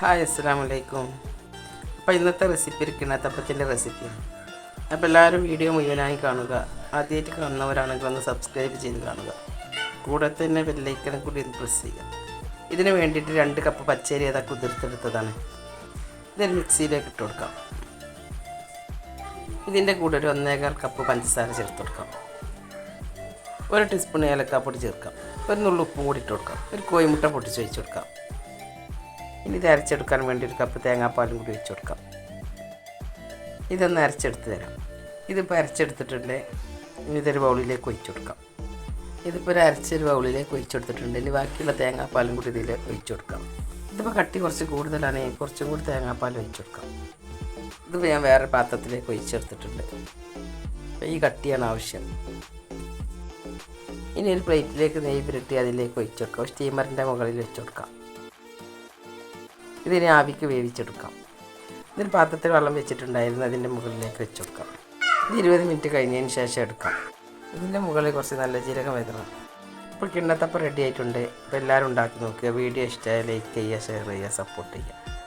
Hi അസ്സാം വലൈക്കും അപ്പോൾ ഇന്നത്തെ റെസിപ്പി ഇരിക്കുന്ന തപ്പത്തിന്റെ റെസിപ്പിയാണ് അപ്പോൾ എല്ലാവരും വീഡിയോ മുഴുവനായി കാണുക. ആദ്യമായിട്ട് കാണുന്നവരാണെങ്കിൽ ഒന്ന് സബ്സ്ക്രൈബ് ചെയ്ത് കാണുക. കൂടെ തന്നെ വെല്ലൈക്കണം കൂടി ഒന്ന് പ്രസ് ചെയ്യുക. ഇതിന് വേണ്ടിയിട്ട് രണ്ട് കപ്പ് പച്ചരി അതാ കുതിർത്തെടുത്തതാണ്. ഇതൊരു മിക്സിയിലേക്ക് ഇട്ട് കൊടുക്കാം. ഇതിന്റെ കൂടെ ഒരു ഒന്നേകാൽ കപ്പ് പഞ്ചസാര ചേർത്ത് കൊടുക്കാം. ഒരു ടീസ്പൂൺ ഏലക്കാപ്പൊടി ചേർക്കാം. ഒരു നുള്ളുപ്പ് കൂടി ഇട്ട് കൊടുക്കാം. ഒരു കോയിമുട്ട പൊട്ടിച്ച് വെച്ച് കൊടുക്കാം. ഇനി ഇത് അരച്ചെടുക്കാൻ വേണ്ടി ഒരു കപ്പ് തേങ്ങാപ്പാലും കൂടി വെച്ച് കൊടുക്കാം. ഇതൊന്ന് അരച്ചെടുത്ത് തരാം. ഇതിപ്പോൾ അരച്ചെടുത്തിട്ടുണ്ട്. ഇതൊരു ബൗളിലേക്ക് ഒഴിച്ചു കൊടുക്കാം. ഇതിപ്പോൾ ഒരു അരച്ചൊരു ബൗളിലേക്ക് ഒഴിച്ചു കൊടുത്തിട്ടുണ്ട്. ഇനി ബാക്കിയുള്ള തേങ്ങാപ്പാലും കൂടി ഇതിൽ ഒഴിച്ചു കൊടുക്കാം. ഇതിപ്പോൾ കട്ടി കുറച്ച് കൂടുതലാണ്. കുറച്ചും കൂടി തേങ്ങാപ്പാൽ ഒഴിച്ചു കൊടുക്കാം. ഇതിപ്പോൾ ഞാൻ വേറെ പാത്രത്തിലേക്ക് ഒഴിച്ചെടുത്തിട്ടുണ്ട് അപ്പോൾ ഈ കട്ടിയാണ് ആവശ്യം. ഇനി ഒരു പ്ലേറ്റിലേക്ക് നെയ്യ് പുരട്ടി അതിലേക്ക് ഒഴിച്ചു കൊടുക്കാം. സ്റ്റീമറിന്റെ മുകളിൽ വെച്ച് കൊടുക്കാം. ഇതിനെ ആവിക്ക് വേവിച്ചെടുക്കാം. ഇതിൽ പാത്രത്തിൽ വെള്ളം വെച്ചിട്ടുണ്ടായിരുന്നു അതിന്റെ മുകളിലേക്ക് വെച്ച് കൊടുക്കാം ഇത് ഇരുപത് മിനിറ്റ് കഴിഞ്ഞതിന് ശേഷം എടുക്കാം. ഇതിന്റെ മുകളിൽ കുറച്ച് നല്ല ജീരകം വെതറാം ഇപ്പോൾ കിണ്ണത്തപ്പം റെഡി ആയിട്ടുണ്ട്. അപ്പോൾ എല്ലാവരും ഉണ്ടാക്കി നോക്കുക. വീഡിയോ ഇഷ്ടമായ ലൈക്ക് ചെയ്യുക ഷെയർ ചെയ്യുക സപ്പോർട്ട് ചെയ്യുക.